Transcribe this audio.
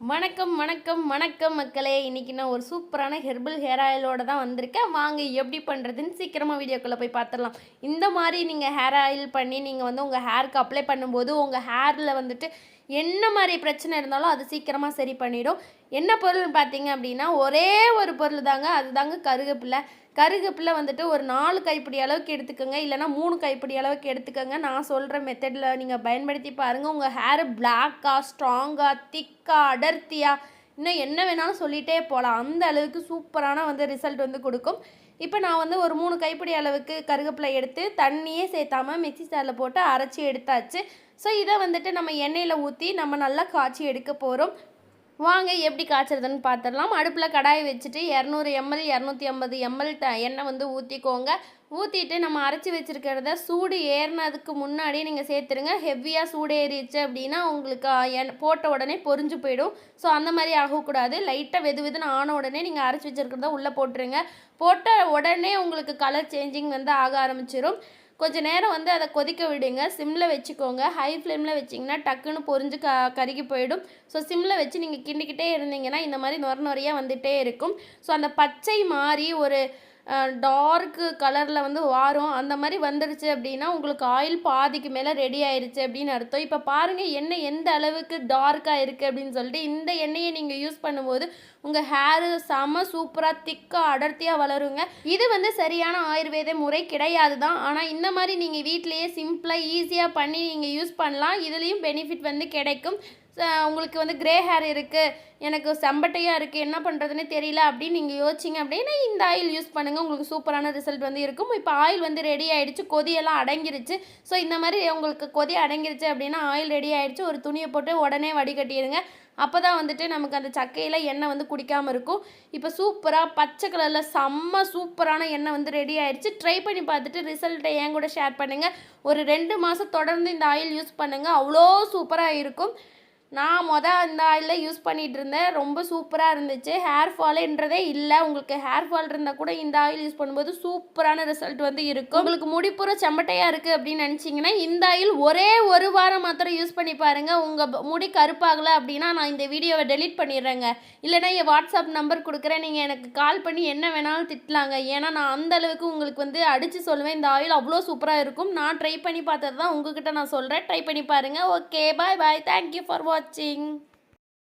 வணக்கம் வணக்கம் வணக்கம் மக்களே. இன்னைக்கு நான் ஒரு சூப்பரான ஹெர்பல் ஹேர் ஆயிலோட தான் வந்திருக்கேன். வாங்க எப்படி பண்ணுறதுன்னு சீக்கிரமாக வீடியோக்குள்ளே போய் பார்த்துடலாம் இந்த மாதிரி நீங்கள் ஹேர் ஆயில் பண்ணி நீங்கள் வந்து உங்கள் ஹேருக்கு அப்ளை பண்ணும்போது உங்கள் ஹேரில் வந்துட்டு என்ன மாதிரி பிரச்சனை இருந்தாலும் அது சீக்கிரமாக சரி பண்ணிடும். என்ன பொருள் பார்த்தீங்க அப்படின்னா ஒரே ஒரு பொருள் தாங்க அதுதாங்க கருகப்பில்லை கருகப்பில்லை வந்துட்டு ஒரு நாலு கைப்பிடி அளவுக்கு எடுத்துக்கோங்க இல்லைனா மூணு கைப்பிடி அளவுக்கு எடுத்துக்கோங்க. நான் சொல்கிற மெத்தடில் நீங்கள் பயன்படுத்தி பாருங்கள் உங்கள் ஹேர் பிளாக்காக ஸ்ட்ராங்காக திக்காக அடர்த்தியாக இன்னும் என்ன வேணாலும் சொல்லிகிட்டே போகலாம் அந்த அளவுக்கு சூப்பரான வந்து ரிசல்ட் வந்து கொடுக்கும். இப்போ நான் வந்து ஒரு மூணு கைப்பிடி அளவுக்கு கருகப்பிலை எடுத்து தண்ணியே சேர்த்தாம மிக்சி ஜாரில் போட்டு அரைச்சி எடுத்தாச்சு. ஸோ இதை வந்துட்டு நம்ம எண்ணெயில் ஊற்றி நம்ம நல்லா காய்ச்சி எடுக்க போகிறோம் வாங்க எப்படி காய்ச்சறதுன்னு பார்த்துடலாம் அடுப்பில் கடாய் வச்சுட்டு இரநூறு எம்எல் இரநூத்தி ஐம்பது எம்எல் த எண்ணெய் வந்து ஊற்றிக்கோங்க ஊற்றிட்டு நம்ம அரைச்சி வச்சுருக்கிறத சூடு ஏறினதுக்கு முன்னாடி நீங்கள் சேர்த்துருங்க. ஹெவியாக சூடு ஏறிடுச்சு அப்படின்னா உங்களுக்கு எண் போட்ட உடனே பொரிஞ்சு போயிடும். ஸோ அந்த மாதிரி ஆகக்கூடாது. லைட்டாக வெது வெதுன்னு ஆன உடனே நீங்கள் அரைச்சி வச்சுருக்கிறத உள்ளே போட்டுருங்க. போட்ட உடனே உங்களுக்கு கலர் சேஞ்சிங் வந்து ஆக ஆரம்பிச்சிடும் கொஞ்சம் நேரம் வந்து அதை கொதிக்க விடுங்க. சிம்மில் வச்சுக்கோங்க. ஹை ஃப்ளேமில் வச்சிங்கன்னா டக்குன்னு பொரிஞ்சு க கருகி போயிடும். ஸோ சிம்மில் வச்சு நீங்கள் கிண்டிக்கிட்டே இருந்தீங்கன்னா இந்த மாதிரி நொர நொறையாக வந்துகிட்டே இருக்கும். ஸோ அந்த பச்சை மாறி ஒரு டார்க்கு கலரில் வந்து வாரும். அந்த மாதிரி வந்துடுச்சு அப்படின்னா உங்களுக்கு ஆயில் பாதிக்கு மேலே ரெடி ஆயிடுச்சு அப்படின்னு அர்த்தம். இப்போ பாருங்கள் எண்ணெய் எந்த அளவுக்கு டார்க்காக இருக்குது அப்படின்னு சொல்லிட்டு இந்த எண்ணெயை நீங்கள் யூஸ் பண்ணும்போது உங்கள் ஹேரு செம சூப்பராக திக்காக அடர்த்தியாக வளருங்க. இது வந்து சரியான ஆயுர்வேத முறை கிடையாது தான் ஆனால் இந்த மாதிரி நீங்கள் வீட்டிலையே சிம்பிளாக ஈஸியாக பண்ணி நீங்கள் யூஸ் பண்ணலாம். இதுலேயும் பெனிஃபிட் வந்து கிடைக்கும். உங்களுக்கு வந்து கிரே ஹேர் இருக்குது எனக்கு செம்பட்டையாக இருக்குது என்ன பண்ணுறதுன்னு தெரியல அப்படின்னு நீங்கள் யோசிச்சிங்க அப்படின்னா இந்த ஆயில் யூஸ் பண்ணுங்கள் உங்களுக்கு சூப்பரான ரிசல்ட் வந்து இருக்கும். இப்போ ஆயில் வந்து ரெடி ஆகிடுச்சு கொதியெல்லாம் அடங்கிருச்சு. ஸோ இந்த மாதிரி உங்களுக்கு கொதி அடங்கிருச்சு அப்படின்னா ஆயில் ரெடி ஆகிடுச்சு ஒரு துணியை போட்டு உடனே வடிகட்டிடுங்க. அப்போ தான் வந்துட்டு நமக்கு அந்த சக்கையில் எண்ணெய் வந்து குடிக்காமல் இருக்கும். இப்போ சூப்பராக பச்சை கலரில் செம்ம சூப்பரான எண்ணெய் வந்து ரெடி ஆயிடுச்சு. ட்ரை பண்ணி பார்த்துட்டு ரிசல்ட்டை என் கூட ஷேர் பண்ணுங்கள் ஒரு ரெண்டு மாதம் தொடர்ந்து இந்த ஆயில் யூஸ் பண்ணுங்கள் அவ்வளோ சூப்பராக இருக்கும். நான் மொதல் இந்த ஆயிலில் யூஸ் பண்ணிகிட்டு இருந்தேன் ரொம்ப சூப்பராக இருந்துச்சு. ஹேர் ஃபாலுன்றதே இல்லை. உங்களுக்கு ஹேர் ஃபால் இருந்தால் கூட இந்த ஆயில் யூஸ் பண்ணும்போது சூப்பரான ரிசல்ட் வந்து இருக்கும். உங்களுக்கு முடிப்புற செம்மட்டையாக இருக்குது அப்படின்னு நினச்சிங்கன்னா இந்த ஆயில் ஒரே ஒரு வாரம் மாத்திரம் யூஸ் பண்ணி பாருங்கள் உங்கள் முடி கருப்பாகலை அப்படின்னா நான் இந்த வீடியோவை டெலிட் பண்ணிடுறேங்க. இல்லைனா என் வாட்ஸ்அப் நம்பர் கொடுக்குறேன். நீங்கள் எனக்கு கால் பண்ணி என்ன வேணாலும் திட்டலாங்க. ஏன்னா நான் அந்த அளவுக்கு உங்களுக்கு வந்து அடித்து சொல்லுவேன். இந்த ஆயில் அவ்வளோ சூப்பராக இருக்கும். நான் ட்ரை பண்ணி பார்த்தது தான் உங்ககிட்ட நான் சொல்கிறேன் ட்ரை பண்ணி பாருங்கள் okay bye bye thank you for 不精